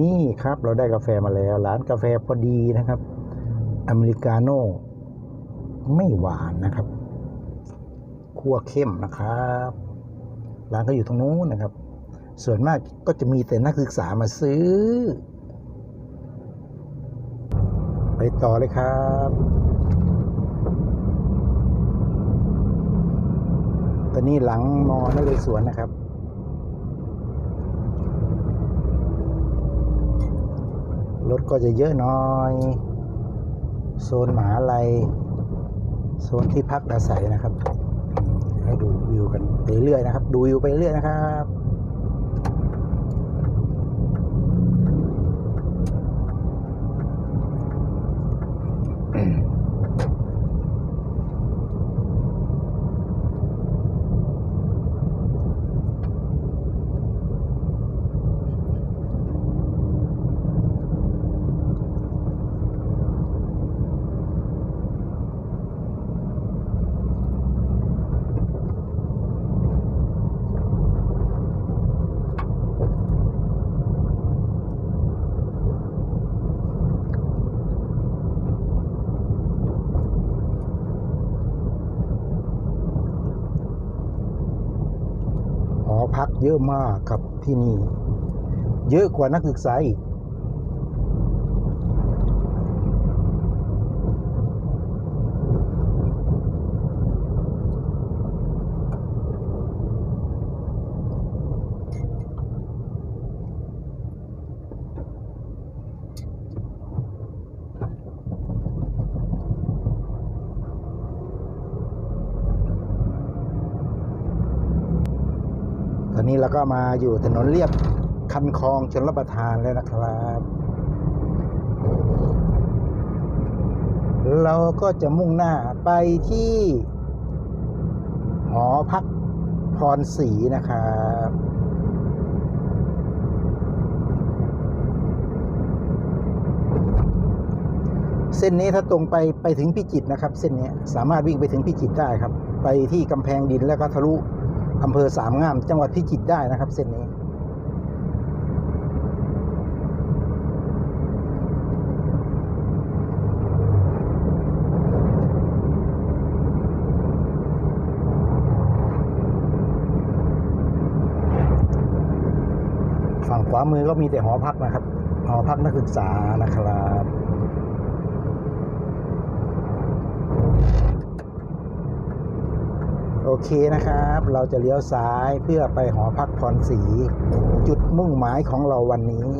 นี่ครับเราได้กาแฟมาแล้ว ร้านกาแฟพอดีนะครับ อเมริกาโน่ไม่หวานนะครับคั่วเข้มนะครับ ร้านก็อยู่ตรงนู้นนะครับ ส่วนมากก็จะมีแต่นักศึกษามาซื้อ ไปต่อเลยครับตอนนี้หลังมอนเรศวรนะครับ รถก็จะเยอะน้อย โซนหมหาลัย โซนที่พักอาศัยนะครับ ให้ดูวิวกันไปเรื่อยนะครับ ดูวิวไปเรื่อยนะครับอืม พักเยอะมากครับที่นี่ เยอะกว่านักศึกษาอีก ต อนนี้เราก็มาอยู่ถนนเรียบคันคลองชนรับประทานแล้วนะครับ เราก็จะมุ่งหน้าไปที่ หอพักพรศรีนะครับเส้นนี้ถ้าตรงไปไปถึงพิจิตรนะครับ เส้นนี้สามารถวิ่งไปถึงพิจิตรได้ครับ ไปที่กำแพงดินแล้วก็ทะลุ อำเภอสามงาม จังหวัดพิจิตรได้นะครับ เส้นนี้ ฝั่งขวามือก็มีแต่หอพักนะครับ หอพักนักศึกษานะครับ โอเคนะครับ เราจะเลี้ยวซ้ายเพื่อไปหอพักพรสี จุดมุ่งหมายของเราวันนี้